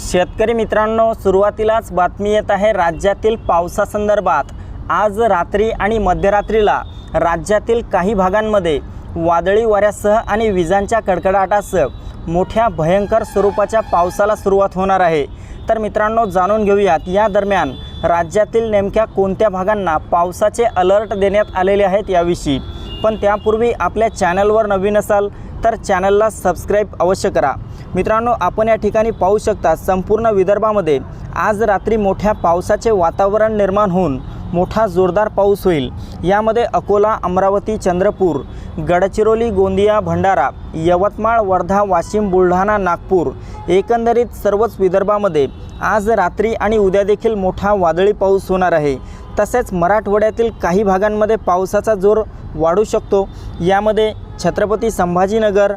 शेतकरी मित्रांनो सुरुवातीलाच बातमी येत आहे राज्यातील पावसासंदर्भात. आज रात्री आणि मध्यरात्रीला राज्यातील काही भागांमध्ये वादळी वाऱ्यासह आणि विजांच्या कडकडाटासह मोठ्या भयंकर स्वरूपाच्या पावसाला सुरुवात होणार आहे. तर मित्रांनो जाणून घेऊयात या दरम्यान राज्यातील नेमक्या कोणत्या भागांना पावसाचे अलर्ट देण्यात आलेले आहेत याविषयी. पण त्यापूर्वी आपल्या चॅनलवर नवीन असाल तर चॅनलला सबस्क्राईब अवश्य करा. मित्रांनो आपण या ठिकाणी पाहू शकता संपूर्ण विदर्भामध्ये आज रात्री मोठ्या पावसाचे वातावरण निर्माण होऊन मोठा जोरदार पाऊस होईल. यामध्ये अकोला अमरावती चंद्रपूर गडचिरोली गोंदिया भंडारा यवतमाळ वर्धा वाशिम बुलढाणा नागपूर एकंदरीत सर्वच विदर्भामध्ये आज रात्री आणि उद्या देखील मोठा वादळी पाऊस होणार आहे. तसेच मराठवाड्यातील काही भागांमध्ये पावसाचा जोर वाढू शकतो. यामध्ये छत्रपती संभाजीनगर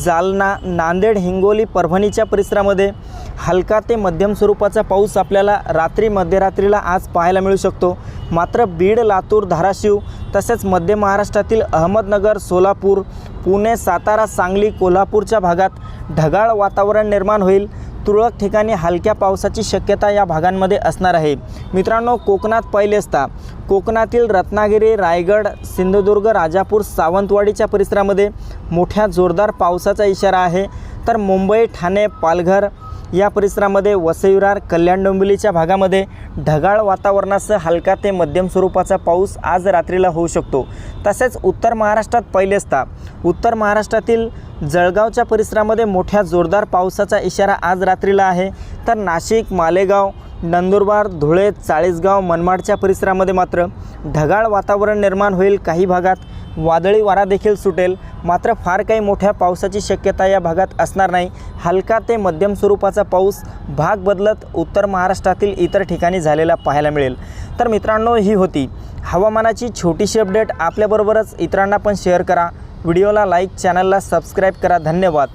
जालना नांदेड हिंगोली परभणीच्या परिसरामध्ये हलका ते मध्यम स्वरूपाचा पाऊस आपल्याला रात्री मध्यरात्रीला आज पाहायला मिळू शकतो. मात्र बीड लातूर धाराशिव तसेच मध्य महाराष्ट्रातील अहमदनगर सोलापूर पुणे सातारा सांगली कोल्हापूरच्या भागात ढगाळ वातावरण निर्माण होईल. तुरळक ठिकाणी हलक्या पावसाची शक्यता या भागांमध्ये असणार आहे. मित्रांनो कोकणात पहिले असता कोकणातील रत्नागिरी रायगड सिंधुदुर्ग राजापूर सावंतवाडीच्या परिसरामध्ये मोठ्या जोरदार पावसाचा इशारा आहे. तर मुंबई ठाणे पालघर या परिसरामध्ये वसईरार कल्याण डोंबिवलीच्या भागामध्ये ढगाळ वातावरणासह हलका ते मध्यम स्वरूपाचा पाऊस आज रात्रीला होऊ शकतो. तसेच उत्तर महाराष्ट्रात पहिले असता. उत्तर महाराष्ट्रातील जळगावच्या परिसरामध्ये मोठ्या जोरदार पावसाचा इशारा आज रात्रीला आहे. तर नाशिक मालेगाव नंदुरबार धुळे चाळीसगाव मनमाडच्या परिसरामध्ये मात्र ढगाळ वातावरण निर्माण होईल काही भागात. वादळी वारा देखील सुटेल. मात्र फार काही मोठ्या पावसाची शक्यता या भागात असणार नाही. हलका ते मध्यम स्वरूपाचा पाऊस भाग बदलत उत्तर महाराष्ट्रातील इतर ठिकाणी झालेला पाहायला मिळेल. तर मित्रांनो ही होती हवामानाची छोटीशी अपडेट. आपल्याबरोबरच इतरांना पण शेअर करा. व्हिडिओला लाईक चॅनलला सबस्क्राईब करा. धन्यवाद.